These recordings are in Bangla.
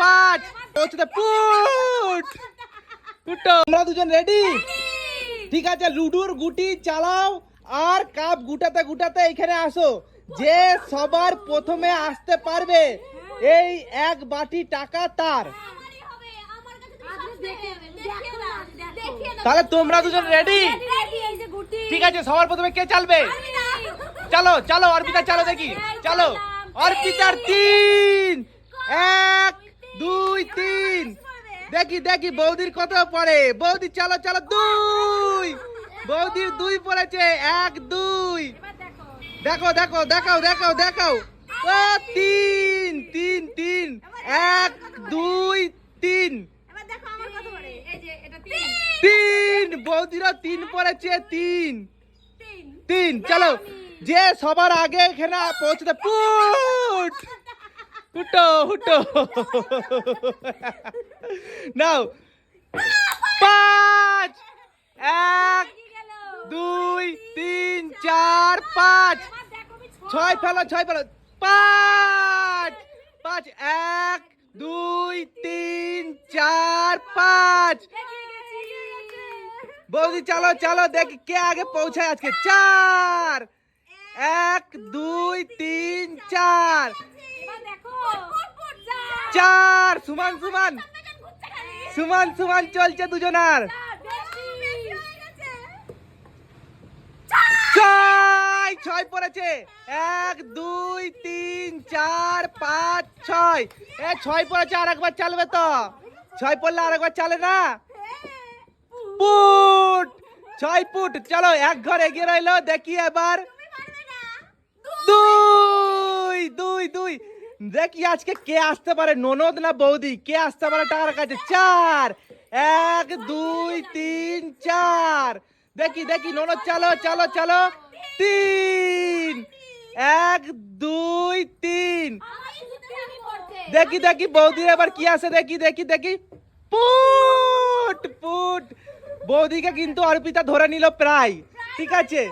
পাঁচ। পৌঁছতে পুট। পুটো তোমরা দুজন রেডি ঠিক আছে লুডুর গুটি চালাও আর কাপ গুটাতে গুটাতে এখানে আসো। যে সবার প্রথমে আসতে পারবে এই এক বাটি টাকা তার। তাহলে তোমরা দুজন রেডি ঠিক আছে সবার প্রথমে কে চালবে? চলো চলো অর্পিতা চলো দেখি। চলো অর্পিতার তিন। এক দুই তিন। দেখি দেখি বৌদির কত পড়ে? বৌদি চলো চলো দুই। বৌদির দুই পড়েছে এক দুই। দেখো। দেখো দেখাও দেখাও দেখাও। ও তিন তিন তিন। এক দুই তিন। তিন। বৌদিরও তিন পড়েছে তিন। তিন। চলো। যে সবার আগে এখানে পৌঁছতে পুট! হুটো হুটো। নাও। পাঁচ। এক, দুই, তিন, চার, পাঁচ। ছয় ফেলো ছয় ফেলো। পাঁচ। পাঁচ, এক, দুই, তিন, চার, পাঁচ। বৌদি, চলো চলো, দেখি কে আগে পৌঁছায় আজকে। চার। এক, দুই, তিন, চার। চার সুমান সুমান! সুমান সুমান, চলছে দুজনার। ছয় ছয় পড়েছে। এক, দুই, তিন, চার, পাঁচ, ছয়। এ, ছয় পড়েছে আর একবার চালবে তো। ছয় পড়লে আর একবার চালে না? ফুট ছয় ফুট চলো, এক ঘর এগিয়ে রইল। দেখি এবার। দুই দুই দুই। দেখি আজকে কে আসতে পারে, ননদ না বৌদি? কে আসতে পারে টাকার কাছে? চার। এক, দুই, তিন, চার। দেখি দেখি, ননদ, চলো চলো চলো। তিন। এক, দুই, তিন। দেখি দেখি, বৌদির এবার কি আছে? দেখি দেখি দেখি। পুট পুট। বৌদিকে কিন্তু অর্পিতা ধরে নিল প্রায়। ঠিক আছে?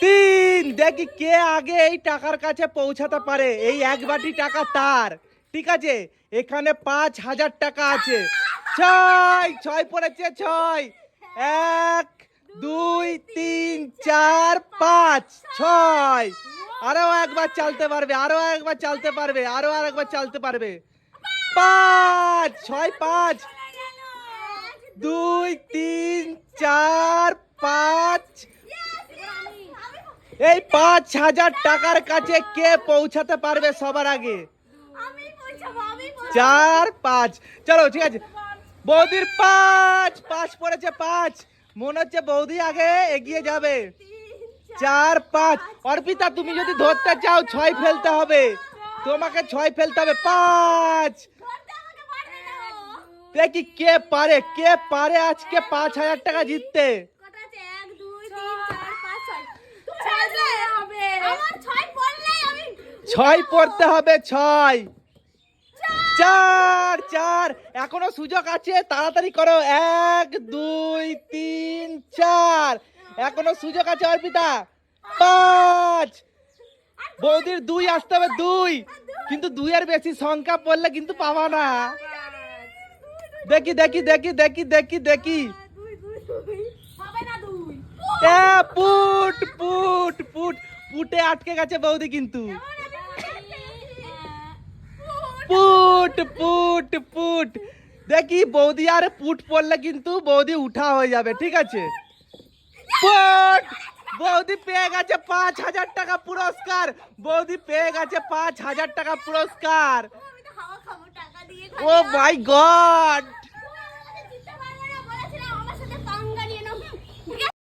তিন, দেখি কে আগে এই টাকার কাছে পৌঁছাতে পারে। এই এক বাটি টাকা তার। ঠিক আছে, এখানে পাঁচ হাজার টাকা আছে। ছয় ছয় পড়েছে, ছয়। এক, দুই, তিন, চার, পাঁচ, ছয়। আরও একবার চালতে পারবে, আরও একবার চালতে পারবে, আরও আর একবার চালতে পারবে। পাঁচ, ছয়, পাঁচ। দুই, তিন, চার পাঁচ এই পাঁচ হাজার টাকার কাছে কে পৌঁছাতে পারবে সবার আগে? চার পাঁচ। চলো ঠিক আছে। বৌদির পাঁচ পাঁচ পড়েছে পাঁচ। মনে হচ্ছে বৌদি আগে এগিয়ে যাবে। চার পাঁচ। অর্পিতা তুমি যদি ধরতে চাও ছয় ফেলতে হবে। তোমাকে ছয় ফেলতে হবে। পাঁচ। দেখি কে পারে কে পারে আজকে পাঁচ হাজার টাকা জিততে? ছয় পড়তে হবে ছয়। চার। চার এখনও সুযোগ আছে তাড়াতাড়ি করো। এক দুই তিন চার। এখনও সুযোগ আছে অর্পিতা। পাঁচ। বৌদির দুই আসতে হবে দুই। কিন্তু দুইয়ের বেশি সংখ্যা পড়লে কিন্তু পাবা না। দেখি দেখি দেখি দেখি দেখি দেখি। পুট পুট পুট। পুটে আটকে গেছে বৌদি কিন্তু। পুট পুট পুট। দেখি বৌদি আর পুট পড়লে কিন্তু বৌদি উঠা হয়ে যাবে ঠিক আছে? পুট! বৌদি পেয়ে গেছে পাঁচ হাজার টাকা পুরস্কার। বৌদি পেয়ে গেছে পাঁচ হাজার টাকা পুরস্কার। Oh my god!